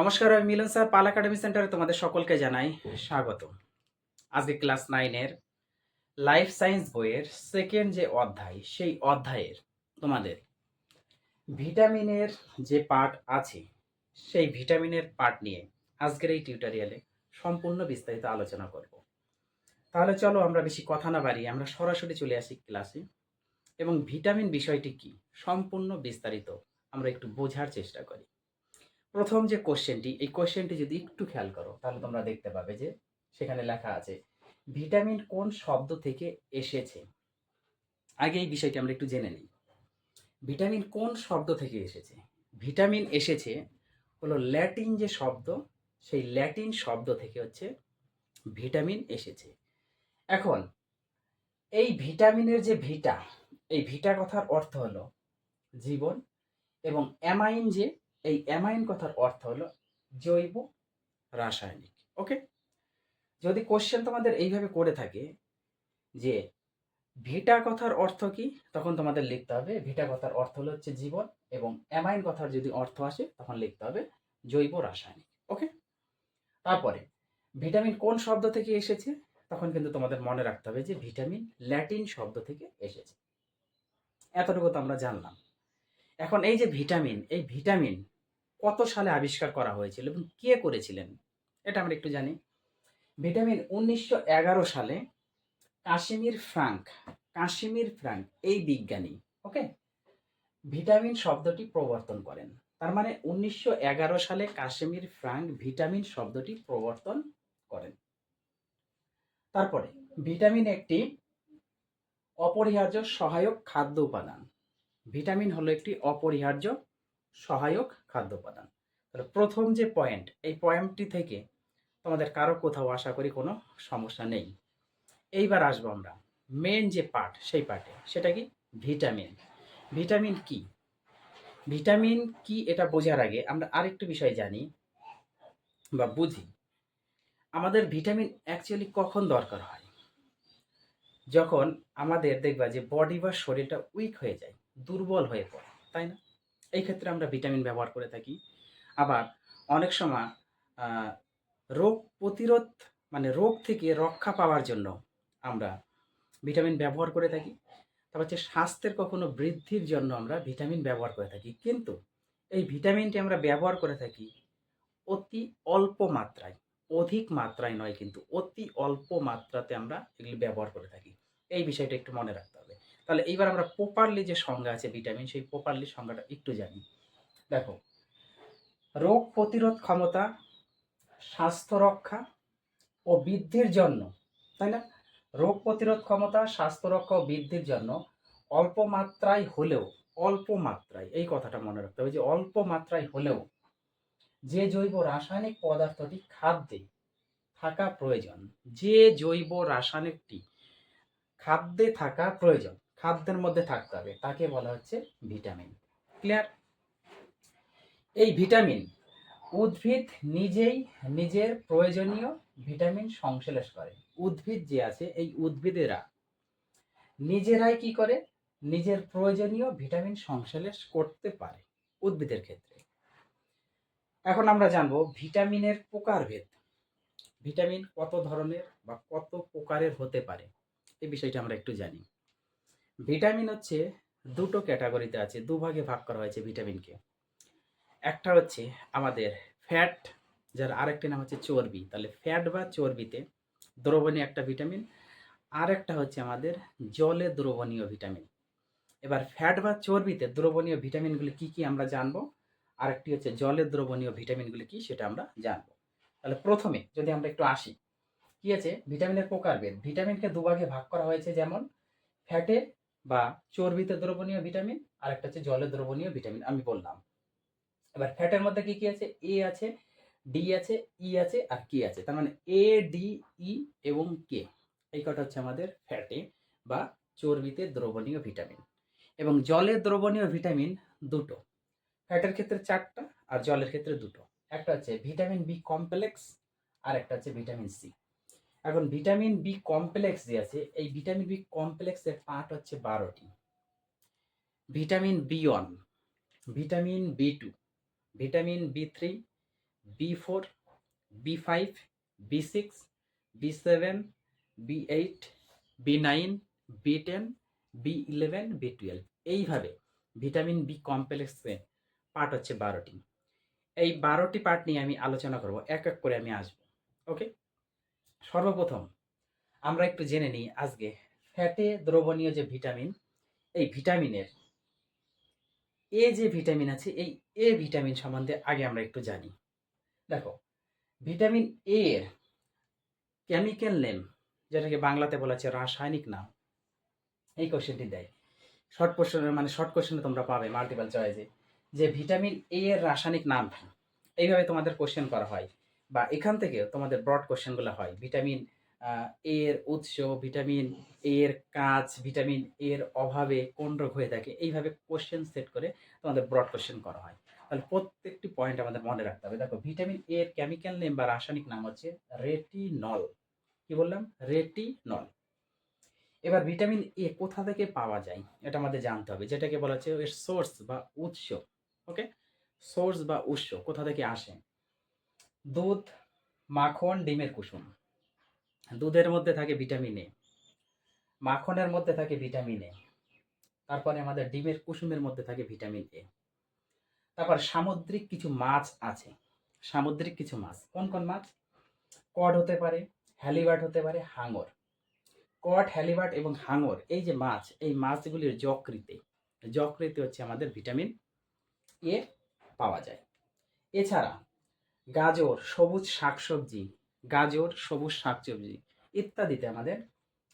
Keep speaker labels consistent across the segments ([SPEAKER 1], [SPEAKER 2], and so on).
[SPEAKER 1] নমস্কার, আমি মিলন স্যার, পাল একাডেমি সেন্টারে তোমাদের সকলকে জানাই স্বাগত আজকে ক্লাস নাইনের লাইফ সায়েন্স বইয়ের সেকেন্ড যে অধ্যায়, সেই অধ্যায়ের তোমাদের ভিটামিনের যে পার্ট আছে, সেই ভিটামিনের পার্ট নিয়ে আজকের এই টিউটোরিয়ালে সম্পূর্ণ বিস্তারিত আলোচনা করব। তাহলে চলো আমরা বেশি কথা না বাড়িয়ে আমরা সরাসরি চলে আসি ক্লাসে। এবং ভিটামিন বিষয়টি কি, সম্পূর্ণ বিস্তারিত আমরা একটু বোঝার চেষ্টা করি। প্রথম যে কোশ্চেনটি এই কোশ্চেনটি যদি একটু খেয়াল করো, তাহলে তোমরা দেখতে পাবে যে সেখানে লেখা আছে, ভিটামিন কোন শব্দ থেকে এসেছে? আগে এই বিষয়টি আমরা একটু জেনে নিই। ভিটামিন কোন শব্দ থেকে এসেছে? ভিটামিন এসেছে হলো ল্যাটিন যে শব্দ, সেই ল্যাটিন শব্দ থেকে হচ্ছে ভিটামিন এসেছে। এখন, এই ভিটামিনের যে ভিটা, এই ভিটা কথার অর্থ হলো জীবন এবং অ্যামাইন যে এই অ্যামাইন কথার অর্থ হলো জৈব রাসায়নিক ওকে যদি কোশ্চেন তোমাদের এইভাবে করে থাকে যে ভিটা কথার অর্থ কি, তখন তোমাদের লিখতে হবে, ভিটা কথার অর্থ হলো হচ্ছে জীবন এবং অ্যামাইন কথার যদি অর্থ আসে, তখন লিখতে হবে জৈব রাসায়নিক ওকে তারপরে ভিটামিন কোন শব্দ থেকে এসেছে, তখন কিন্তু তোমাদের মনে রাখতে হবে যে ভিটামিন ল্যাটিন শব্দ থেকে এসেছে। এতটুকু তো আমরা জানলাম। এখন এই যে ভিটামিন, এই ভিটামিন কত সালে আবিষ্কার করা হয়েছিল এবং কে করেছিলেন? এটা আমরা একটু জানি। ভিটামিন উনিশশো এগারো সালে কাশ্মীর ফ্রাঙ্ক কাশ্মীর ফ্রাঙ্ক, এই বিজ্ঞানী, ওকে? ভিটামিন শব্দটি প্রবর্তন করেন। তার মানে উনিশশো এগারো সালে কাশ্মীর ফ্রাঙ্ক ভিটামিন শব্দটি প্রবর্তন করেন। তারপরে, ভিটামিন একটি অপরিহার্য সহায়ক খাদ্য উপাদান। ভিটামিন হলো একটি অপরিহার্য সহায়ক খাদ্য উপাদান তাহলে প্রথম যে পয়েন্ট এই পয়েন্টটি থেকে তোমাদের কারও কোথাও আশা করি কোনো সমস্যা নেই। এইবার আসব আমরা। মেন যে পার্ট সেই পার্টে সেটা কি? ভিটামিন ভিটামিন কি? ভিটামিন কি এটা বোঝার আগে আমরা আরেকটু বিষয় জানি বা বুঝি। আমাদের ভিটামিন অ্যাকচুয়ালি কখন দরকার হয়? যখন আমাদের দেখবা যে বডি বা শরীরটা উইক হয়ে যায়, দুর্বল হয়ে পড়ে, তাই না? এই ক্ষেত্রে আমরা ভিটামিন ব্যবহার করে থাকি। আবার অনেক সময় রোগ প্রতিরোধ মানে রোগ থেকে রক্ষা পাওয়ার জন্য আমরা ভিটামিন ব্যবহার করে থাকি। তারপর হচ্ছে স্বাস্থ্যের কখনো বৃদ্ধির জন্য আমরা ভিটামিন ব্যবহার করে থাকি। কিন্তু এই ভিটামিনটি আমরা ব্যবহার করে থাকি অতি অল্প মাত্রায়, অধিক মাত্রায় নয় কিন্তু অতি অল্প মাত্রাতে আমরা এগুলি ব্যবহার করে থাকি। এই বিষয়টা একটু মনে রাখতে হবে। তাহলে এইবার আমরা প্রপারলি যে সংজ্ঞা আছে ভিটামিন সেই প্রপারলি সংজ্ঞাটা একটু জানি। দেখো, রোগ প্রতিরোধ ক্ষমতা, স্বাস্থ্য রক্ষা ও বৃদ্ধির জন্য, তাই না? রোগ প্রতিরোধ ক্ষমতা, স্বাস্থ্য রক্ষা ও বৃদ্ধির জন্য অল্প মাত্রায় হলেও, অল্প মাত্রায়, এই কথাটা মনে রাখতে হবে যে অল্প মাত্রায় হলেও যে জৈব রাসায়নিক পদার্থটি খাদ্যে থাকা প্রয়োজন, যে জৈব রাসায়নিকটি খাদ্যে থাকা প্রয়োজন খাদ্যের মধ্যে থাকতে হবে। তাকে বলা হচ্ছে ভিটামিন। ক্লিয়ার? এই ভিটামিন উদ্ভিদ নিজেই নিজের প্রয়োজনীয় ভিটামিন সংশ্লেষ করে। উদ্ভিদ যে আছে, এই উদ্ভিদেরা নিজেরাই কি করে? নিজের প্রয়োজনীয় ভিটামিন সংশ্লেষ করতে পারে উদ্ভিদের ক্ষেত্রে। এখন আমরা জানব ভিটামিনের প্রকারভেদ। ভিটামিন কত ধরনের বা কত প্রকারের হতে পারে? এই বিষয়টা আমরা একটু জানি। ভিটামিন হচ্ছে দুটো ক্যাটাগরিতে আছে, দুভাগে ভাগ করা হয়েছে ভিটামিনকে। একটা হচ্ছে আমাদের ফ্যাট যার আরেকটি নাম হচ্ছে চর্বি। তাহলে ফ্যাট বা চর্বিতে দ্রবণীয় একটা ভিটামিন আর একটা হচ্ছে আমাদের জলে দ্রবণীয় ভিটামিন। এবার ফ্যাট বা চর্বিতে দ্রবণীয় ভিটামিনগুলি কি কি আমরা জানব? আরেকটি হচ্ছে জলে দ্রবণীয় ভিটামিনগুলি কি সেটা আমরা জানব। তাহলে প্রথমে যদি আমরা একটু আসি, কি আছে? ভিটামিনের প্রকারভেদ। ভিটামিনকে দুভাগে ভাগ করা হয়েছে যেমন ফ্যাটে বা চর্বিতে দ্রবণীয় ভিটামিন আর একটা হচ্ছে জলে দ্রবণীয় ভিটামিন, আমি বললাম। এবার ফ্যাটের মধ্যে কি কি আছে? এ আছে, ডি আছে, ই আছে আর কি আছে। তার মানে এ, ডি, ই এবং কে। এই কটা হচ্ছে আমাদের ফ্যাটে বা চর্বিতে দ্রবণীয় ভিটামিন। এবং জলে দ্রবণীয় ভিটামিন দুটো। ফ্যাটের ক্ষেত্রে চারটা আর জলের ক্ষেত্রে দুটো। একটা হচ্ছে ভিটামিন বি কমপ্লেক্স আর একটা হচ্ছে ভিটামিন সি। এখন ভিটামিন বি কমপ্লেক্স যে আছে, এই ভিটামিন বি কমপ্লেক্সের পার্ট হচ্ছে বারোটি। Vitamin B one vitamin B two vitamin B three B four B five B six B seven B eight B nine B ten B eleven B twelve এইভাবে vitamin B কমপ্লেক্সে part হচ্ছে বারোটি। এই বারোটি part নিয়ে আমি আলোচনা করব, এক এক করে আমি আসব। ওকে সর্বপ্রথম আমরা একটু জেনে নিই আজকে ফ্যাটে দ্রবণীয় যে ভিটামিন, এই ভিটামিনের এ যে ভিটামিন আছে, এই এ ভিটামিন সম্বন্ধে আগে আমরা একটু জানি। দেখো, ভিটামিন এ এর কেমিক্যাল নেম যেটাকে বাংলাতে বলা হচ্ছে রাসায়নিক নাম, এই কোশ্চেনটি দেয়। শর্ট কোশ্চেন মানে শর্ট কোশ্চেনে তোমরা পাবে মাল্টিপল চয়েসে যে ভিটামিন এ এর রাসায়নিক নাম এইভাবে তোমাদের কোশ্চেন করা হয়। বা এখান থেকে তোমাদের ব্রড কোশ্চেনগুলো হয়। ভিটামিন এর উৎস ভিটামিন এর কাজ ভিটামিন এর অভাবে কোন রোগ হয়ে থাকে, এইভাবে কোশ্চেন সেট করে তোমাদের ব্রড কোশ্চেন করা হয়। তাহলে প্রত্যেকটি পয়েন্ট আমাদের মনে রাখতে হবে। দেখো ভিটামিন এর কেমিক্যাল নেম বা রাসায়নিক নাম হচ্ছে রেটিনল কি বললাম? রেটিনল এবার ভিটামিন এ কোথা থেকে পাওয়া যায়, এটা আমাদের জানতে হবে। যেটাকে বলা হচ্ছে এর সোর্স বা উৎস ওকে সোর্স বা উৎস কোথা থেকে আসে? দুধ, মাখন, ডিমের কুসুম। দুধের মধ্যে থাকে ভিটামিন এ, মাখনের মধ্যে থাকে ভিটামিন এ, তারপরে আমাদের ডিমের কুসুমের মধ্যে থাকে ভিটামিন এ। তারপর সামুদ্রিক কিছু মাছ আছে। সামুদ্রিক কিছু মাছ। কোন কোন মাছ? কড হতে পারে হ্যালিবার্ড হতে পারে, হাঙর। কড হ্যালিবার্ড এবং হাঙর, এই যে মাছ, এই মাছগুলির যকৃতে যকৃতে হচ্ছে আমাদের ভিটামিন এ পাওয়া যায়। এছাড়া গাজর, সবুজ শাকসবজি, গাজর, সবুজ শাকসবজি ইত্যাদিতে আমাদের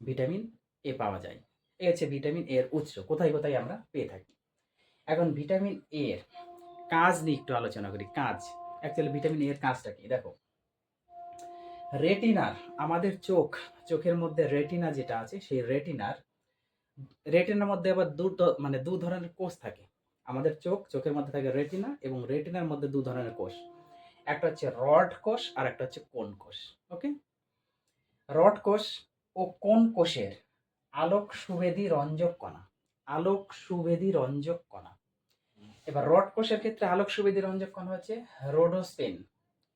[SPEAKER 1] ভিটামিন এ পাওয়া যায়। এই হচ্ছে ভিটামিন এর উৎস, কোথায় কোথায় আমরা পেয়ে থাকি। এখন ভিটামিন এর কাজ নিয়ে একটু আলোচনা করি, কাজ। অ্যাকচুয়ালি ভিটামিন এর কাজটা কি? দেখো রেটিনার আমাদের চোখ, চোখের মধ্যে রেটিনা যেটা আছে, সেই রেটিনার রেটিনার মধ্যে আবার দু মানে দু ধরনের কোষ থাকে। আমাদের চোখ, চোখের মধ্যে থাকে রেটিনা এবং রেটিনার মধ্যে দু ধরনের কোষ। একটা হচ্ছে রড কোষ আর একটা হচ্ছে কোন কোষ ওকে রড কোষ ও কোন কোষের আলোক সুবেদী রঞ্জক কণা, আলোক সুবেদী রঞ্জক কণা। এবার রড কোষের ক্ষেত্রে আলোক সুবেদী রঞ্জক কণা হচ্ছে রোডোস্পেন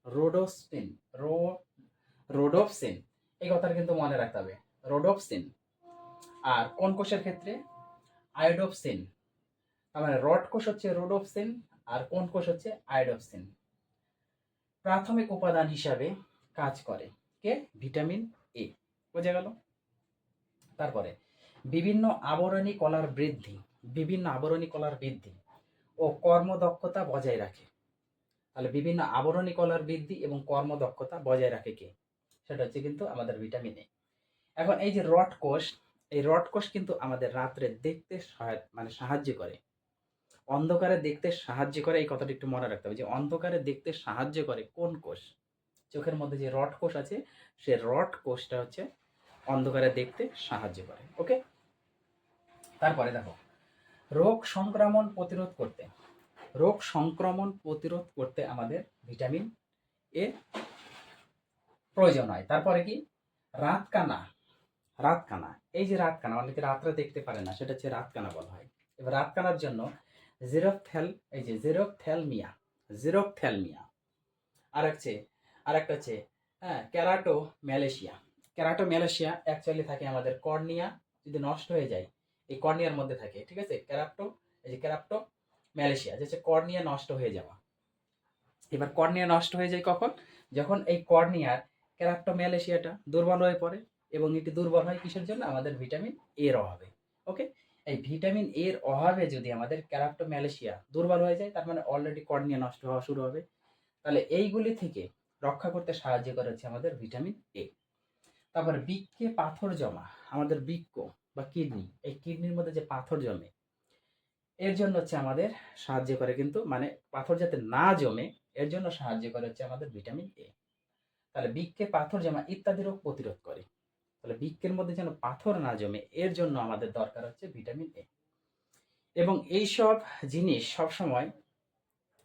[SPEAKER 1] রোডোস্পেন রো রোডোপসিন এই কথাটা কিন্তু মনে রাখতে হবে রোডোপসিন আর কোন কোষের ক্ষেত্রে আয়োডোপসিন তার মানে রড কোষ হচ্ছে রোডোপসিন আর কোন কোষ হচ্ছে আয়োডোপসিন প্রাথমিক উপাদান হিসাবে কাজ করে, কে? ভিটামিন এ বোঝা গেল? তারপরে, বিভিন্ন আবরণী কলার বৃদ্ধি, বিভিন্ন আবরণী কলার বৃদ্ধি ও কর্মদক্ষতা বজায় রাখে। তাহলে বিভিন্ন আবরণী কলার বৃদ্ধি এবং কর্মদক্ষতা বজায় রাখে কে? সেটা হচ্ছে কিন্তু আমাদের ভিটামিন এ এখন এই যে রড কোষ, এই রড কোষ কিন্তু আমাদের রাত্রে দেখতে সহায় মানে সাহায্য করে। অন্ধকারে দেখতে সাহায্য করে, এই কথাটা একটু মনে রাখতে হবে যে অন্ধকারে দেখতে সাহায্য করে কোন কোষ? চোখের মধ্যে যে রড কোষ আছে, সে রড কোষটা হচ্ছে অন্ধকারে দেখতে সাহায্য করে, ওকে? তারপরে দেখো, রোগ সংক্রমণ প্রতিরোধ করতে। রোগ সংক্রমণ প্রতিরোধ করতে আমাদের ভিটামিন এ প্রয়োজন হয়। তারপরে কি? রাতকানা রাতকানা। এই যে রাতকানা, অনেকে রাত্রে দেখতে পারে না, সেটা হচ্ছে রাতকানা বলা হয়। এবার রাতকানার জন্য জিরোথ্যাল এই যে জিরোথ্যালমিয়া জিরোথ্যালমিয়া আর হচ্ছে, আর একটা হচ্ছে হ্যাঁ keratomalacia keratomalacia actually থাকে আমাদের কর্নিয়া যদি নষ্ট হয়ে যায়, এই কর্নিয়ার মধ্যে থাকে, ঠিক আছে? ক্যারাপ্টো এই যে ক্যারাপ্টো ম্যালেশিয়া যে হচ্ছে কর্নিয়া নষ্ট হয়ে যাওয়া। এবার কর্নিয়া নষ্ট হয়ে যায় কখন? যখন এই কর্নিয়ার ক্যারাপ্টোম্যালেশিয়াটা দুর্বল হয়ে পড়ে এবং এটি দুর্বল হয় কিসের জন্য? আমাদের ভিটামিন এর অভাবে। ওকে এই ভিটামিন এর অভাবে যদি আমাদের ক্যারাপ্টোম্যালেশিয়া দুর্বল হয়ে যায়, তার মানে অলরেডি কর্নিয়া নষ্ট হওয়া শুরু হবে। তাহলে এইগুলি থেকে রক্ষা করতে সাহায্য করে হচ্ছে আমাদের ভিটামিন এ তারপর বৃক্কে পাথর জমা, আমাদের বৃক্ক বা কিডনি এই কিডনির মধ্যে যে পাথর জমে, এর জন্য হচ্ছে আমাদের সাহায্য করে কিন্তু মানে পাথর যাতে না জমে, এর জন্য সাহায্য করে হচ্ছে আমাদের ভিটামিন এ তাহলে বৃক্কে পাথর জমা ইত্যাদি রোগ প্রতিরোধ করে। তাহলে বৃক্কের মধ্যে যেন পাথর না জমে, এর জন্য আমাদের দরকার হচ্ছে ভিটামিন এ। এবং এই সব জিনিস সবসময়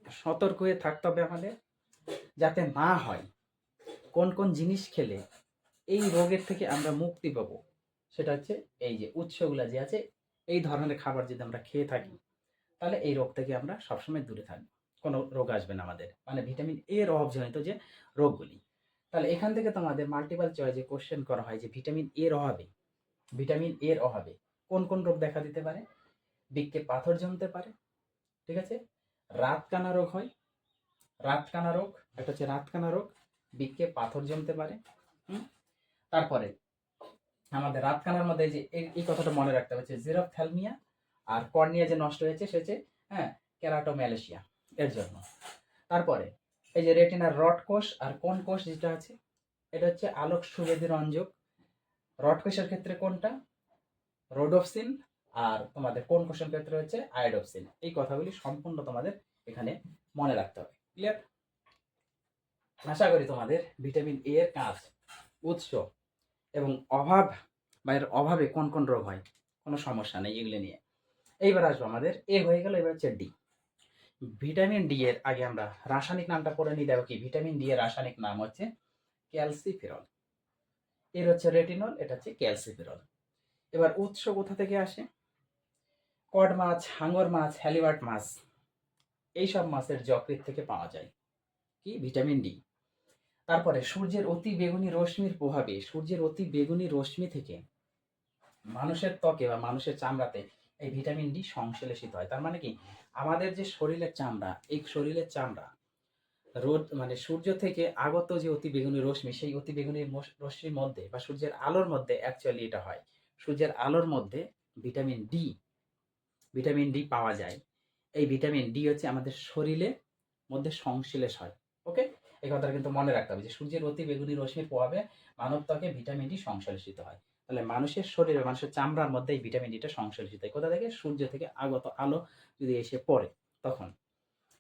[SPEAKER 1] সতর্ক হয়ে থাকতে হবে আমাদের, যাতে না হয় কোন কোন জিনিস খেলে এই রোগের থেকে আমরা মুক্তি পাবো। সেটা হচ্ছে এই যে উৎসগুলা যে আছে, এই ধরনের খাবার যদি আমরা খেয়ে থাকি, তাহলে এই রোগ থেকে আমরা সবসময় দূরে থাকব। কোনো রোগ আসবে না আমাদের। মানে ভিটামিন এর অভাবজনিত যে রোগগুলি তাহলে এখান থেকে তোমাদের মাল্টিপাল চয়েসে কোশ্চেন করা হয় যে ভিটামিন এর অভাবে ভিটামিন এর অভাবে কোন কোন রোগ দেখা দিতে পারে? বৃক্কে পাথর জমতে পারে, ঠিক আছে? রাতকানা রোগ হয়, রাতকানা রোগ, একটা হচ্ছে রাতকানা রোগ বৃক্কে পাথর জমতে পারে তারপরে আমাদের রাতকানার মধ্যে যে এই কথাটা মনে রাখতে হবে যে জিরোফথ্যালমিয়া আর কর্নিয়া যে নষ্ট হয়েছে, সে হচ্ছে হ্যাঁ ক্যারাটোম্যালেশিয়া এর জন্য। তারপরে এই যে রেটিনার রড কোষ আর কোন কোষ যেটা আছে, এটা হচ্ছে আলোক সুবেদী রঞ্জক। রড কোষের ক্ষেত্রে কোনটা? রোডোপসিন আর তোমাদের কোন কোষের ক্ষেত্রে হচ্ছে আয়োডোপসিন। এই কথাগুলি সম্পূর্ণ তোমাদের এখানে মনে রাখতে হবে। ক্লিয়ার আশা করি তোমাদের ভিটামিন এ এর কাজ, উৎস এবং অভাব বা এর অভাবে কোন কোন রোগ হয়, কোনো সমস্যা নেই এগুলো নিয়ে। এইবার আসব আমাদের এ হয়ে গেল, এবার হচ্ছে ডি ভিটামিন ডি এর আগে আমরা রাসায়নিক নামটা পড়ে নিই, দেখো কি, ভিটামিন ডি এর রাসায়নিক নাম হচ্ছে ক্যালসিফেরল। এর হচ্ছে রেটিনল, এটা হচ্ছে ক্যালসিফেরল। এবার উৎস কোথা থেকে আসে? কড মাছ, হাঙ্গর মাছ, হ্যালিবার্ট মাছ, এইসব মাছের যকৃত থেকে পাওয়া যায়। কি? Vitamin D. তারপরে সূর্যের অতি বেগুনি রশ্মির প্রভাবে, সূর্যের অতি বেগুনি রশ্মি থেকে মানুষের ত্বকে বা মানুষের চামড়াতে এই ভিটামিন ডি সংশ্লেষিত হয়। তার মানে কি? আমাদের যে শরীরের চামড়া, এই শরীরের চামড়া, রোদ মানে সূর্য থেকে আগত যে অতি বেগুনি রশ্মি, সেই অতি বেগুনি রশ্মির মধ্যে বা সূর্যের আলোর মধ্যে অ্যাকচুয়ালি এটা হয়। সূর্যের আলোর মধ্যে ভিটামিন ডি ভিটামিন ডি পাওয়া যায়। এই ভিটামিন ডি হচ্ছে আমাদের শরীরে মধ্যে সংশ্লেষ হয়। ওকে? এই কথাটা কিন্তু মনে রাখতে হবে যে সূর্যের অতি বেগুনি রশ্মির প্রভাবে মানব ত্বকে ভিটামিন ডি সংশ্লেষিত হয়। তাহলে মানুষের শরীরে, মানুষের চামড়ার মধ্যে এই ভিটামিন ডিটা সংশ্লেষিত হয়। কোথা থেকে? সূর্য থেকে আগত আলো যদি এসে পড়ে তখন।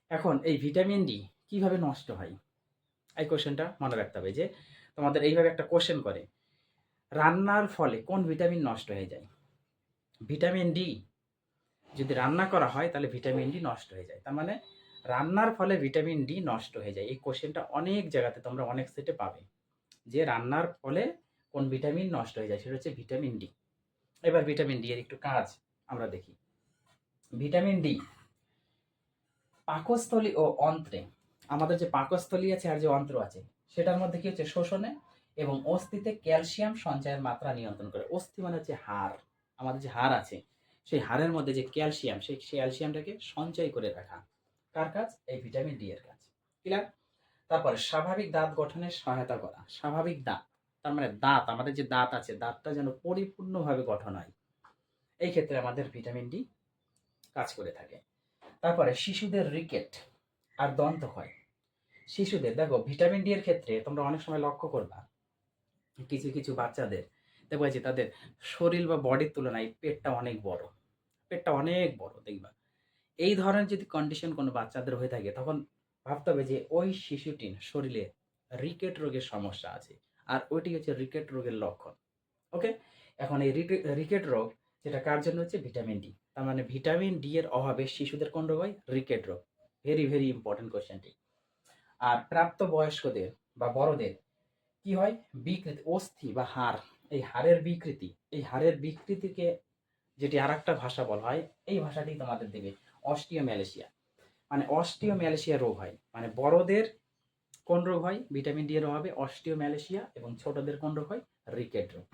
[SPEAKER 1] এখন এই ভিটামিন ডি কীভাবে নষ্ট হয়? এই কোশ্চেনটা মনে রাখতে হবে যে, তোমাদের এইভাবে একটা কোশ্চেন করে। রান্নার ফলে কোন ভিটামিন নষ্ট হয়ে যায়? ভিটামিন ডি যদি রান্না করা হয়, তাহলে ভিটামিন ডি নষ্ট হয়ে যায়। তার মানে রান্নার ফলে ভিটামিন ডি নষ্ট হয়ে যায়। এই কোশ্চেনটা অনেক জায়গাতে তোমরা অনেক সেটে পাবে। যে রান্নার ফলে কোন ভিটামিন নষ্ট হয়ে যায়, সেটা হচ্ছে ভিটামিন ডি। এবার ভিটামিন ডি এর একটু কাজ আমরা দেখি। ভিটামিন ডি, পাকস্থলী ও অন্ত্রে। আমাদের যে পাকস্থলী আছে আর যে অন্ত্র আছে, সেটার মধ্যে কি হচ্ছে? শোষণে এবং অস্থিতে ক্যালসিয়াম সঞ্চয়ের মাত্রা নিয়ন্ত্রণ করে। অস্থি মানে হচ্ছে হাড়। আমাদের যে হাড় আছে, সেই হাড়ের মধ্যে যে ক্যালসিয়াম, সেই ক্যালসিয়ামটাকে সঞ্চয় করে রাখা। কার কাজ? এই ভিটামিন ডি এর কাজ। ক্লিয়ার তারপরে স্বাভাবিক দাঁত গঠনের সহায়তা করা। স্বাভাবিক দাঁত। তার মানে দাঁত, আমাদের যে দাঁত আছে, দাঁতটা যেন পরিপূর্ণভাবে গঠন হয়। এই ক্ষেত্রে আমাদের ভিটামিন ডি কাজ করে থাকে। তারপরে শিশুদের রিকেট আর দন্ত হয় শিশুদের, দেখো, ভিটামিন ডি এর ক্ষেত্রে তোমরা অনেক সময় লক্ষ্য করবা, কিছু কিছু বাচ্চাদের, দেখবা যে তাদের শরীর বা বডির তুলনায় পেটটা অনেক বড়, পেটটা অনেক বড়, দেখবা। এই ধরনের যদি কন্ডিশন কোনো বাচ্চাদের হয়ে থাকে, তখন ভাবতে হবে যে ওই শিশুটির শরীরে রিকেট রোগের সমস্যা আছে। আর ওইটি হচ্ছে রিকেট রোগের লক্ষণ, ওকে? এখন এই রিকেট রোগ যেটা কার জন্য হচ্ছে? Vitamin D. তার মানে ভিটামিন ডি এর অভাবে শিশুদের কোন রোগ হয়? রিকেট রোগ। ভেরি ভেরি ইম্পর্টেন্ট কোয়েশ্চেনটি আর প্রাপ্ত বয়স্কদের বা বড়দের কি হয়? বিকৃতি, অস্থি বা হাড়। এই হাড়ের বিকৃতি, এই হাড়ের বিকৃতিকে যেটি আর একটা ভাষা বলা হয়, এই ভাষাটি তোমাদের দেবে অস্টিওম্যালেশিয়া মানে অস্টিওম্যালেশিয়া রোগ হয়। মানে বড়দের কোন রোগ হয়, ভিটামিন ডি এর অভাবে অস্টিওম্যালেশিয়া এবং ছোটদের কোন রোগ হয় রিকেট রোগ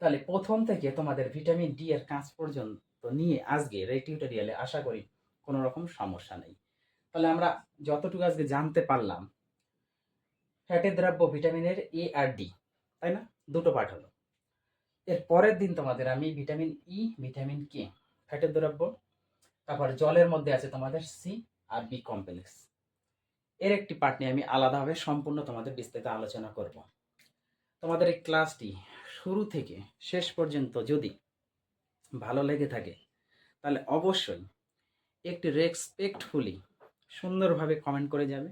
[SPEAKER 1] তাহলে প্রথম থেকে তোমাদের ভিটামিন ডি এর কাজ পর্যন্ত নিয়ে আজকে এই টিউটোরিয়ালে আশা করি কোনো রকম সমস্যা নেই। তাহলে আমরা যতটুকু আজকে জানতে পারলাম ফ্যাটের দ্রব্য ভিটামিনের এ আর ডি তাই না? দুটো পার্ট হলো। এর পরের দিন তোমাদের আমি ভিটামিন ই ভিটামিন কে ফ্যাটের দ্রব্য, তারপর জলের মধ্যে আছে তোমাদের সি আর বি কমপ্লেক্স এর একটি পার্ট নিয়ে আমি আলাদাভাবে সম্পূর্ণ তোমাদের বিস্তারিত আলোচনা করব। তোমাদের এই ক্লাসটি শুরু থেকে শেষ পর্যন্ত যদি ভালো লেগে থাকে, তাহলে অবশ্যই একটি রেসপেক্টফুলি সুন্দরভাবে কমেন্ট করে যাবে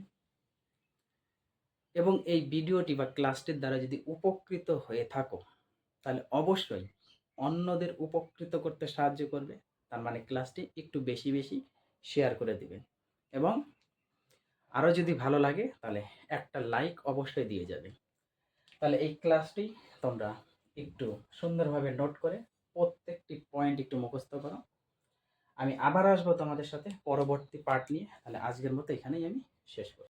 [SPEAKER 1] এবং এই ভিডিওটি বা ক্লাসটির দ্বারা যদি উপকৃত হয়ে থাকো, তাহলে অবশ্যই অন্যদের উপকৃত করতে সাহায্য করবে। তার মানে ক্লাসটি একটু বেশি বেশি শেয়ার করে দিবে এবং আরও যদি ভালো লাগে, তাহলে একটা লাইক অবশ্যই দিয়ে যাবে। তাহলে এই ক্লাসটি তোমরা একটু সুন্দরভাবে নোট করে প্রত্যেকটি পয়েন্ট একটু মুখস্থ করো। আমি আবার আসব তোমাদের সাথে পরবর্তী পার্ট নিয়ে। তাহলে আজকের মতো এখানেই আমি শেষ করি